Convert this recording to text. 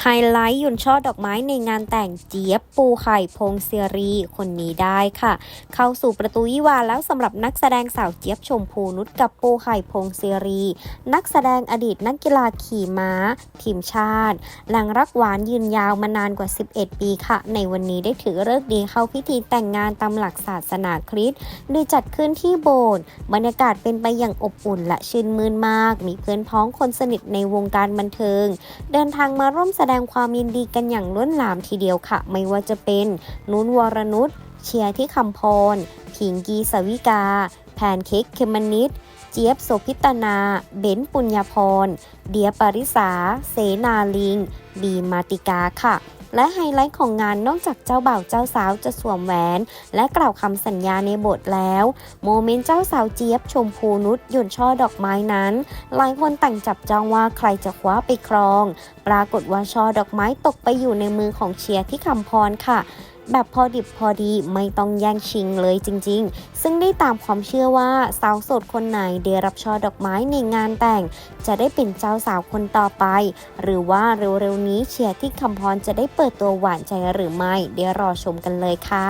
ไฮไลท์ยุนช่อดอกไม้ในงานแต่งเจี๊ยบปูไข่พงศิรี คนนี้ได้ค่ะ เข้าสู่ประตูวิวาห์แล้วสำหรับนักแสดงสาวเจี๊ยบชมพูนุชกับปูไข่พงศิรี นักแสดงอดีตนักกีฬาขี่ม้า ทีมชาติหลังรักหวานยืนยาวมานานกว่า 11 ปีค่ะ ในวันนี้ได้ถือเลิกดีเข้าพิธีแต่งงานตามหลักศาสนาคริสต์โดยจัดขึ้นที่โบสถ์บรรยากาศเป็นไปอย่างอบอุ่นและชื่นมื่นมาก มีเพื่อนพ้องคนสนิทในวงการบันเทิง เดินทางมาร่วมแสดงความยินดีกันอย่างล้นหลามทีเดียวค่ะ ไม่ว่าจะเป็นนุ้นวรนุชเชียร์ที่คำพร ผิงกีสวิกา แพนเค้กเคมนิดเจี๊ยบโสพิตนา เบนปุญญาพร เดียปริสา เสนาลิง บีมาติกาค่ะ และไฮไลท์ของงานนอกจากเจ้าบ่าวเจ้าสาวจะสวมแหวน และกล่าวคำสัญญาในบทแล้ว โมเมนต์เจ้าสาวเจี๊ยบชมพูนุชหย่นช่อดอกไม้นั้น หลายคนต่างจับจ้องว่าใครจะคว้าไปครอง ปรากฏว่าช่อดอกไม้ตกไปอยู่ในมือของเชียร์ที่คำพรค่ะ แบบพอดิบพอดีไม่ต้องแย่งชิงเลยจริงๆ ซึ่งได้ตามความเชื่อว่าสาวโสดคนไหนได้รับช่อดอกไม้ในงานแต่ง จะได้เป็นเจ้าสาวคนต่อไป หรือว่าเร็วๆนี้เชียร์ที่คำพรจะได้เปิดตัวหวานใจหรือไม่ เดี๋ยวรอชมกันเลยค่ะ